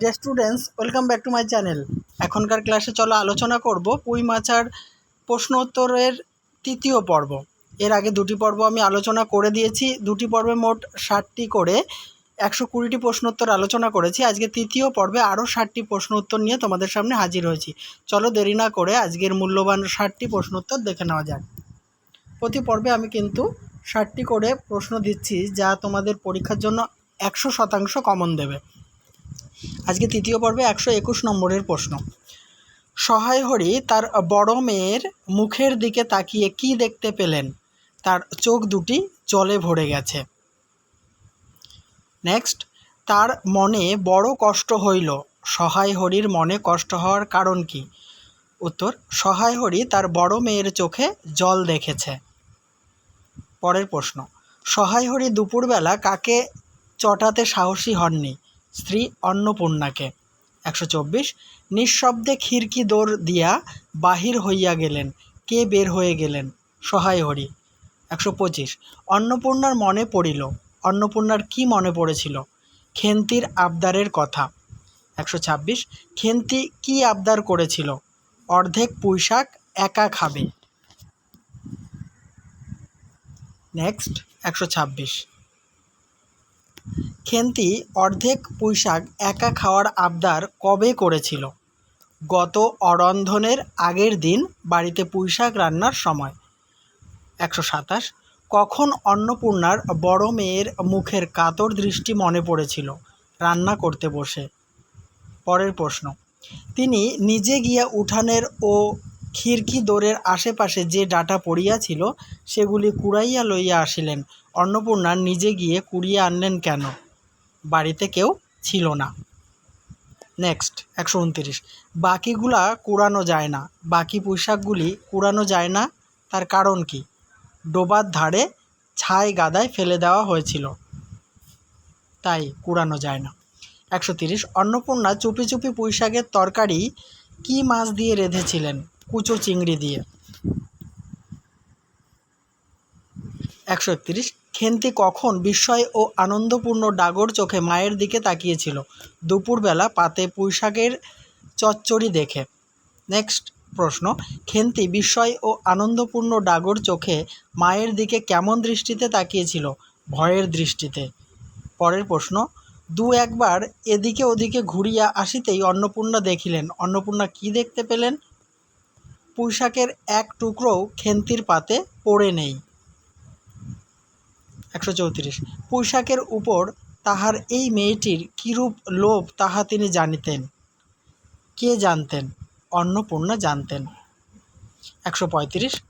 Dear students welcome back to my channel. এখনকার ক্লাসে চলো আলোচনা করব পুঁই মাচার প্রশ্ন উত্তরের তৃতীয় পর্ব। এর আগে দুটি পর্ব আমি আলোচনা করে দিয়েছি। দুটি পর্বে মোট ষাটটি করে একশো কুড়িটি প্রশ্ন উত্তর আলোচনা করেছি। আজকে তৃতীয় পর্বে আরও ষাটটি প্রশ্ন উত্তর নিয়ে তোমাদের সামনে হাজির হয়েছি। চলো দেরি না করে আজকের মূল্যবান ষাটটি প্রশ্ন উত্তর দেখে নেওয়া যাক। প্রতি পর্বে আমি কিন্তু ষাটটি করে প্রশ্ন দিচ্ছি যা তোমাদের পরীক্ষার জন্য একশো শতাংশ কমন দেবে। আজকে তৃতীয় পর্বে একশো একুশ নম্বরের প্রশ্ন। সহায় হরি, তার বড় মেয়ের মুখের দিকে তাকিয়ে কি দেখতে পেলেন? তার চোখ দুটি জলে ভরে গেছে। নেক্সট, তার মনে বড় কষ্ট হইল। সহায় হরির মনে কষ্ট হওয়ার কারণ কি? উত্তর, সহায় হরি তার বড় মেয়ের চোখে জল দেখেছে। পরের প্রশ্ন, সহায় হরি দুপুরবেলা কাকে চটাতে সাহসী হননি? স্ত্রী অন্নপূর্ণাকে। একশো চব্বিশ, নিঃশব্দে খিড়কি দৌড় দিয়া বাহির হইয়া গেলেন, কে বের হয়ে গেলেন? সহায় হরি। একশো পঁচিশ, অন্নপূর্ণার মনে পড়িল, অন্নপূর্ণার কি মনে পড়েছিল? খেন্তির আবদারের কথা। একশো ছাব্বিশ, খেন্তি কি আবদার করেছিল? অর্ধেক পুঁইশাক একা খাবে। নেক্সট, একশো ছাব্বিশ। খেন্তি অর্ধেক পুঁইশাক একা খাওয়ার আবদার কবে করেছিল? গত অরন্ধনের আগের দিন বাড়িতে পুঁইশাক রান্নার সময়। একশো সাতাশ। কখন অন্নপূর্ণার বড় মেয়ের মুখের কাতর দৃষ্টি মনে পড়েছিল রান্না করতে বসে? পরের প্রশ্ন। তিনি নিজে গিয়া উঠানের ও খিড়কি দোরের আশেপাশে যে ডাটা পড়িয়াছিল সেগুলি কুড়াইয়া লইয়া আসিলেন। অন্নপূর্ণা নিজে গিয়ে কুড়িয়ে আনলেন কেন? বাড়িতে কেউ ছিল না। নেক্সট, একশো উনতিরিশ। বাকিগুলা কুড়ানো যায় না। বাকি পোশাকগুলি কুড়ানো যায় না। তার কারণ কি? ডোবার ধারে ছাই গাদায় ফেলে দেওয়া হয়েছিল। তাই কুড়ানো যায় না। একশো তিরিশ। অন্নপূর্ণা চুপি চুপি পুঁইশাকের তরকারি কি মাছ দিয়ে রেঁধেছিলেন? কুচো চিংড়ি দিয়ে। একশো একত্রিশ খেন্তি কখন বিস্ময় ও আনন্দপূর্ণ ডাগর চোখে মায়ের দিকে তাকিয়েছিল। দুপুরবেলা পাতে পুঁইশাকের চচ্চড়ি দেখে। নেক্সট প্রশ্ন, খেন্তি বিস্ময় ও আনন্দপূর্ণ ডাগর চোখে মায়ের দিকে কেমন দৃষ্টিতে তাকিয়েছিল? ভয়ের দৃষ্টিতে। পরের প্রশ্ন, দু একবার এদিকে ওদিকে ঘুরিয়া আসিতেই অন্নপূর্ণা দেখিলেন। অন্নপূর্ণা কি দেখতে পেলেন? পুঁইশাকের এক টুকরোও খেন্তির পাতে পড়ে নেই। একশো চৌত্রিশ। পুঁইশাকের উপর তাহার এই মেয়েটির কিরূপ লোভ তাহা তিনি জানিতেন? কে জানতেন? অন্নপূর্ণা জানতেন। একশো পঁয়ত্রিশ।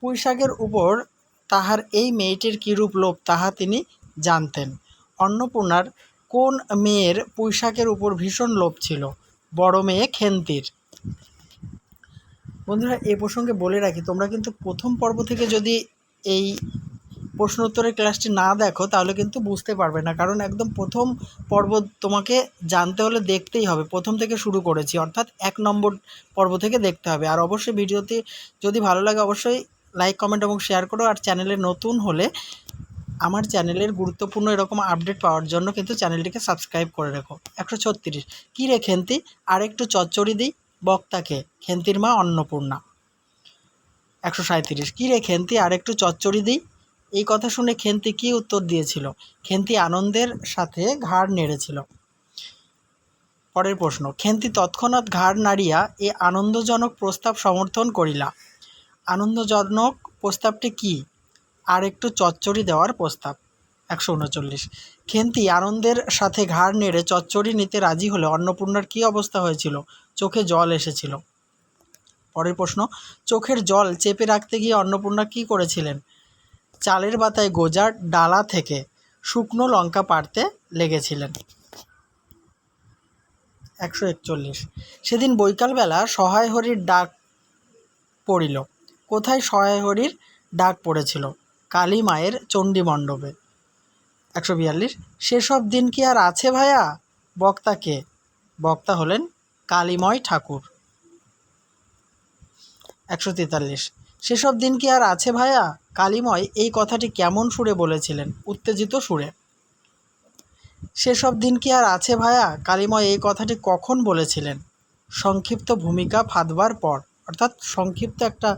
পুঁইশাকের উপর তাহার এই মেয়েটির কিরূপ লোভ তাহা তিনি জানতেন? অন্নপূর্ণার কোন মেয়ের পুঁইশাকের উপর ভীষণ লোভ ছিল? বড় মেয়ে খেন্তির। বন্ধুরা, এ প্রসঙ্গে বলে রাখি, তোমরা কিন্তু প্রথম পর্ব থেকে যদি এই প্রশ্ন উত্তরের ক্লাসটি না দেখো, তাহলে কিন্তু বুঝতে পারবে না। কারণ একদম প্রথম পর্ব তোমাকে জানতে হলে দেখতেই হবে। প্রথম থেকে শুরু করেছি, অর্থাৎ এক নম্বর পর্ব থেকে দেখতে হবে। আর অবশ্যই ভিডিওটি যদি ভালো লাগে, অবশ্যই লাইক কমেন্ট এবং শেয়ার করো। আর চ্যানেলে নতুন হলে আমার চ্যানেলের গুরুত্বপূর্ণ এরকম আপডেট পাওয়ার জন্য কিন্তু চ্যানেলটিকে সাবস্ক্রাইব করে রেখো। একশো ছত্রিশ। কী রে, খেন্তি? আর একটু চচ্চড়ি দিই। বক্তাকে, খেন্তির মা অন্নপূর্ণা। একশো সাঁত্রিশ কী রে খেন্তি আর একটু চচ্চড়ি দিই? এই কথা শুনে খেন্তি কী উত্তর দিয়েছিল? খেন্তি আনন্দের সাথে ঘাড় নেড়েছিল। পরের প্রশ্ন, খেন্তি তৎক্ষণাৎ ঘাড় নাড়িয়া এ আনন্দজনক প্রস্তাব সমর্থন করিলা? আনন্দজনক প্রস্তাবটি কি? আর একটু চচ্চড়ি দেওয়ার প্রস্তাব। একশো উনচল্লিশ। খেন্তি আনন্দের সাথে ঘাড় নেড়ে চচ্চড়ি নিতে রাজি হলে অন্নপূর্ণার কী অবস্থা হয়েছিল? চোখে জল এসেছিল। পরের প্রশ্ন, চোখের জল চেপে রাখতে গিয়ে অন্নপূর্ণা কী করেছিলেন? চালের বাতায় গোজার ডালা থেকে শুকনো লঙ্কা পাড়তে লেগেছিলেন। একশো একচল্লিশ। সেদিন বৈকালবেলা সহায় হরির ডাক পড়িল। কোথায় সহায় হরির ডাক পড়েছিল? কালী মায়ের চণ্ডী মণ্ডপে একশো বিয়াল্লিশ। সেসব দিন কি আর আছে ভাইয়া? বক্তাকে বক্তা হলেন কালীময় ঠাকুর। একশো তেতাল্লিশ। সেসব দিন কি আর আছে ভায়া কালীময় এই কথাটি কেমন সুরে বলেছিলেন? উত্তেজিত সুরে। সেসব দিন কি আর আছে ভায়া কালিময় এই কথাটি কখন বলেছিলেন? সংক্ষিপ্ত ভূমিকা ফাঁদবার পর, অর্থাৎ সংক্ষিপ্ত একটা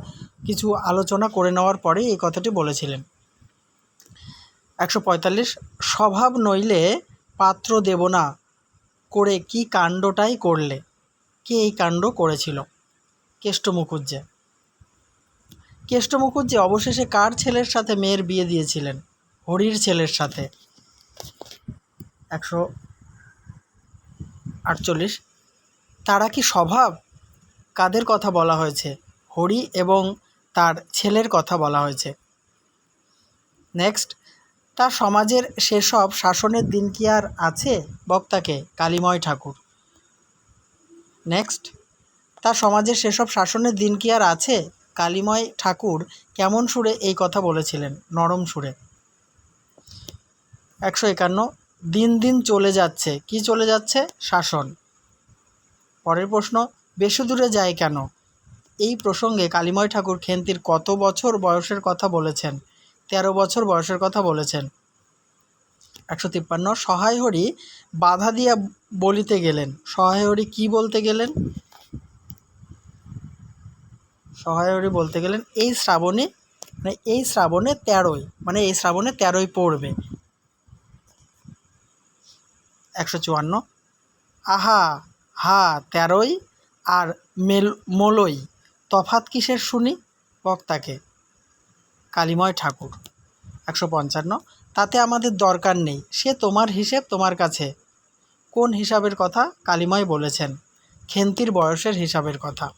কিছু আলোচনা করে নেওয়ার পরে এই কথাটি বলেছিলেন। একশো পঁয়তাল্লিশ স্বভাব নইলে পাত্র দেব না। করে কি কাণ্ডটাই করলে? কে এই কাণ্ড করেছিল? কেষ্ট মুখুজ্জে কেষ্ট মুখুজ্জে অবশেষে কার ছেলের সাথে মেয়ের বিয়ে দিয়েছিলেন? হরির ছেলের সাথে। একশো আটচল্লিশ। তারা কি স্বভাব? কাদের কথা বলা হয়েছে? হরি এবং তার ছেলের কথা বলা হয়েছে। নেক্সট। তার সমাজের সেসব শাসনের দিন কি আর আছে? বক্তাকে কালিময় ঠাকুর। নেক্সট। তা সমাজের সেসব শাসনের দিন কি আর আছে? কালিময় ঠাকুর কেমন সুরে এই কথা বলেছিলেন? নরম সুরে। একশো একান্ন। দিন দিন চলে যাচ্ছে। কি চলে যাচ্ছে? শাসন। পরের প্রশ্ন বেশি দূরে যায় কেন? এই প্রসঙ্গে কালিময় ঠাকুর খেন্তির কত বছর বয়সের কথা বলেছেন? তেরো বছর বয়সের কথা বলেছেন। একশো তিপ্পান্ন, সহায় হরি বাধা দিয়া বলিতে গেলেন। সহায় হরি কী বলতে গেলেন? সহায় হরি বলতে গেলেন, এই শ্রাবণে মানে এই শ্রাবণে তেরোই মানে এই শ্রাবণে তেরোই পড়বে। একশো চুয়ান্ন, আহা, হা, তেরোই আর মেল, মোলই তফাত কিসের শুনি? বক্তাকে। কালিময় ঠাকুর। একশো পঞ্চান্ন। তাতে আমাদের দরকার নেই। সে তোমার হিসেব তোমার কাছে। কোন হিসাবের কথা কালিময় বলেছেন? খেন্তির বয়সের হিসাবের কথা।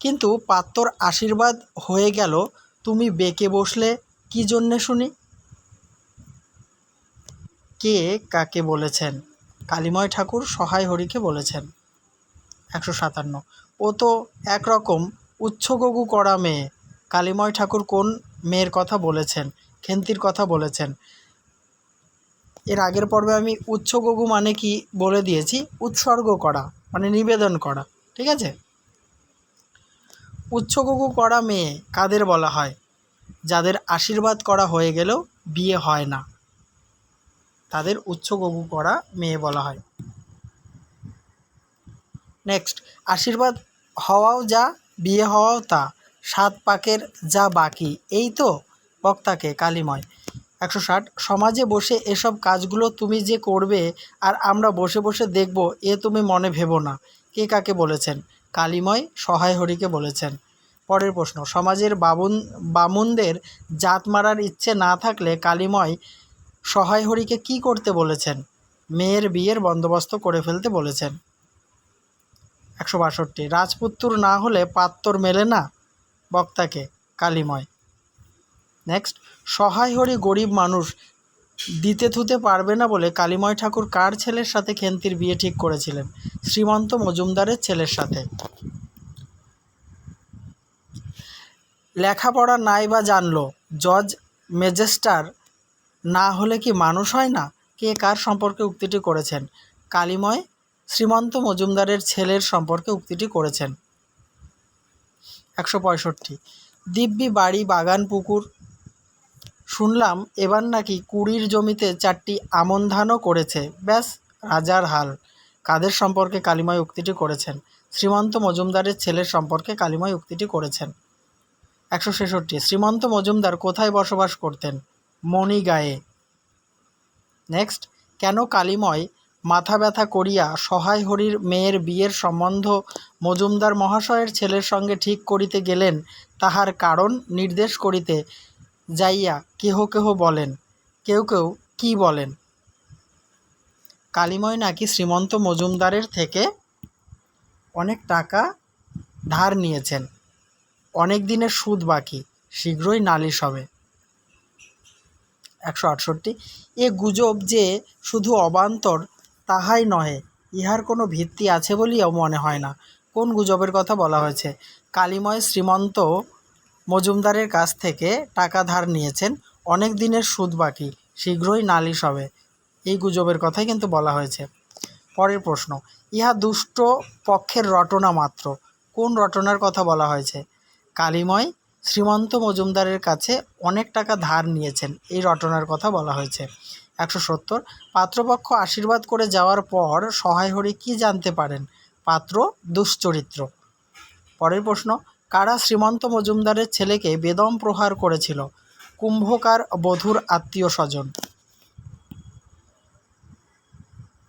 কিন্তু পাত্তর আশীর্বাদ হয়ে গেল, তুমি বেঁকে বসলে কি জন্যে শুনি? কে কাকে বলেছেন? কালিময় ঠাকুর সহায় হরিকে বলেছেন। একশো সাতান্ন। ও তো একরকম উচ্ছগগু করা মেয়ে। কালিময় ঠাকুর কোন মেয়ের কথা বলেছেন? খেন্তির কথা বলেছেন। এর আগের পর্বে আমি উচ্ছগগু মানে কি বলে দিয়েছি? উৎসর্গ করা মানে নিবেদন করা, ঠিক আছে? উচ্ছগগু করা মেয়ে কাদের বলা হয়? যাদের আশীর্বাদ করা হয়ে গেলেও বিয়ে হয় না। তাদের উচ্ছগগু করা মেয়ে বলা হয়। নেক্সট, আশীর্বাদ হওয়াও যা, বিয়ে হওয়াও তা। সাত পাকের যা বাকি, এই তো বক্তাকে কালিময়। একশো ষাট, সমাজে বসে এসব কাজগুলো তুমি যে করবে আর আমরা বসে বসে দেখব, এ তুমি মনে ভেবো না। কে কাকে বলেছেন? কালিময় সহায় হরিকে বলেছেন। পরের প্রশ্ন, সমাজের বাবুন, বামুনদের জাত মারার ইচ্ছে না থাকলে কালিময় সহায় হরিকে কী করতে বলেছেন? মেয়ের বিয়ের বন্দোবস্ত করে ফেলতে বলেছেন। একশো বাষট্টি, রাজপুত্তুর না হলে পাত্তর মেলে না? বক্তাকে, কালিময়। নেক্সট সহায় হরি গরিব মানুষ, দিতে থুতে পারবে না বলে কালিময় ঠাকুর কার ছেলের সাথে খেন্তির বিয়ে ঠিক করেছিলেন? শ্রীমন্ত মজুমদারের ছেলের সাথে। লেখাপড়া নাই বা জানলো, জজ, মেজেস্টার, না হলে কি মানুষ হয় না? কে কার সম্পর্কে উক্তিটি করেছেন? কালিময়, শ্রীমন্ত মজুমদারের ছেলের সম্পর্কে উক্তিটি করেছেন। একশো পঁয়ষট্টি। দিব্যি বাড়ি, বাগান, পুকুর। শুনলাম এবার নাকি কুড়ির জমিতে চারটি আমন ধানও করেছে। ব্যাস, রাজার হাল। কাদের সম্পর্কে কালিময় উক্তিটি করেছেন? শ্রীমন্ত মজুমদারের ছেলের সম্পর্কে কালিময় উক্তিটি করেছেন। একশো ছেষট্টি। শ্রীমন্ত মজুমদার কোথায় বসবাস করতেন? মণিগায়ে। নেক্সট। কেন কালিময় মাথা ব্যথা করিয়া সহায় হরির মেয়ের বিয়ের সম্বন্ধ মজুমদার মহাশয়ের ছেলের সঙ্গে ঠিক করিতে গেলেন, তাহার কারণ নির্দেশ করিতে যাইয়া কেহ কেহ বলেন। কেউ কেউ কি বলেন? কালিময় নাকি শ্রীমন্ত মজুমদারের থেকে অনেক টাকা ধার নিয়েছেন। অনেক দিনের সুদ বাকি, শীঘ্রই নালিশ হবে। একশো আটষট্টি। এ গুজব যে শুধু অবান্তর তাহাই নহে, ইহার কোনো ভিত্তি আছে বলিয়াও মনে হয় না। কোন গুজবের কথা বলা হয়েছে? কালিময় শ্রীমন্ত মজুমদারের কাছ থেকে টাকা ধার নিয়েছেন, অনেক দিনের সুদ বাকি, শীঘ্রই নালিশ হবে। এই গুজবের কথাই কিন্তু বলা হয়েছে। পরের প্রশ্ন, ইহা দুষ্ট পক্ষের রটনা মাত্র, কোন রটনার কথা বলা হয়েছে? কালিময় শ্রীমন্ত মজুমদারের কাছে অনেক টাকা ধার নিয়েছেন, এই রটনার কথা বলা হয়েছে। একশো সত্তর। পাত্রপক্ষ আশীর্বাদ করে যাওয়ার পর সহায় হরি কী জানতে পারেন? পাত্র দুশ্চরিত্র। পরের প্রশ্ন, কারা শ্রীমন্ত মজুমদারের ছেলেকে বেদম প্রহার করেছিল? কুম্ভকার বধূর আত্মীয় স্বজন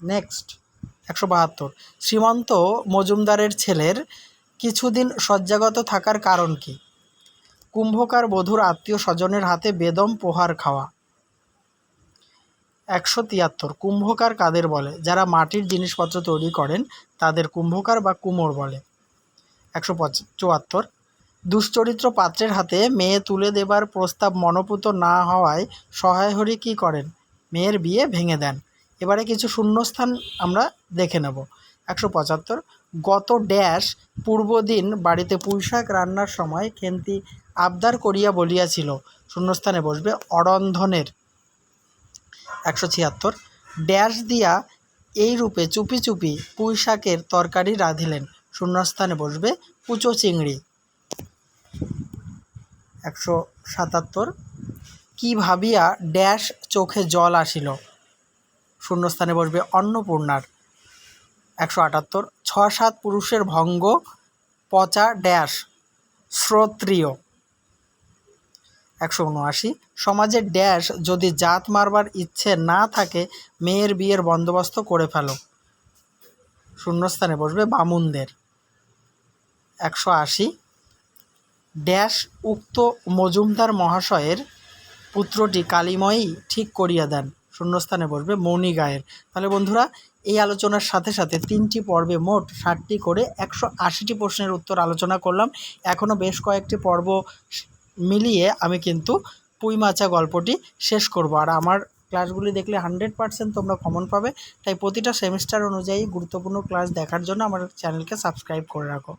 নেক্সট, একশো বাহাত্তর। শ্রীমন্ত মজুমদারের ছেলের কিছুদিন শয্যাগত থাকার কারণ কি? কুম্ভকার বধূর আত্মীয় স্বজনের হাতে বেদম প্রহার খাওয়া। একশো তিয়াত্তর কুম্ভকার কাদের বলে? যারা মাটির জিনিসপত্র তৈরি করেন, তাদের কুম্ভকার বা কুমোর বলে। একশো চুয়াত্তর দুশ্চরিত্র পাত্রের হাতে মেয়ে তুলে দেবার প্রস্তাব মনোপুত না হওয়ায় সহায় হরি কী করেন? মেয়ের বিয়ে ভেঙে দেন। এবারে কিছু শূন্যস্থান আমরা দেখে নেব। একশো পঁচাত্তর গত ড্যাশ পূর্বদিন বাড়িতে পুঁইশাক রান্নার সময় খেন্তি আবদার করিয়া বলিয়াছিল। শূন্যস্থানে বসবে অরন্ধনের। একশো ছিয়াত্তর, ড্যাশ দিয়া এই রূপে চুপি চুপি পুঁই শাকের তরকারি রাঁধিলেন। শূন্যস্থানে বসবে কুচো চিংড়ি। একশো সাতাত্তর, কি ভাবিয়া ড্যাশ চোখে জল আসিল? শূন্যস্থানে বসবে অন্নপূর্ণার। একশো আটাত্তর ছ সাত পুরুষের ভঙ্গ, পচা ড্যাশ, শ্রোত্রিয়। একশো উনআশি। সমাজের ড্যাশ যদি জাত মারবার ইচ্ছে না থাকে, মেয়ের বিয়ের বন্দোবস্ত করে ফেলো। শূন্যস্থানে বসবে বামুনদের। একশো আশি। ড্যাশ উক্ত মজুমদার মহাশয়ের পুত্রটি কালিময়ী ঠিক করিয়া দেন। শূন্যস্থানে বসবে মণি গায়ের তাহলে বন্ধুরা, এই আলোচনার সাথে সাথে তিনটি পর্বে মোট ষাটটি করে একশো আশিটি প্রশ্নের উত্তর আলোচনা করলাম। এখনও বেশ কয়েকটি পর্ব মিলিয়ে আমি কিন্তু পুঁই মাচা গল্পটি শেষ করব। আর আমার ক্লাসগুলি দেখলে হান্ড্রেড পার্সেন্ট তোমরা কমন পাবে। তাই প্রতিটা সেমিস্টার অনুযায়ী গুরুত্বপূর্ণ ক্লাস দেখার জন্য আমার চ্যানেলকে সাবস্ক্রাইব করে রাখো।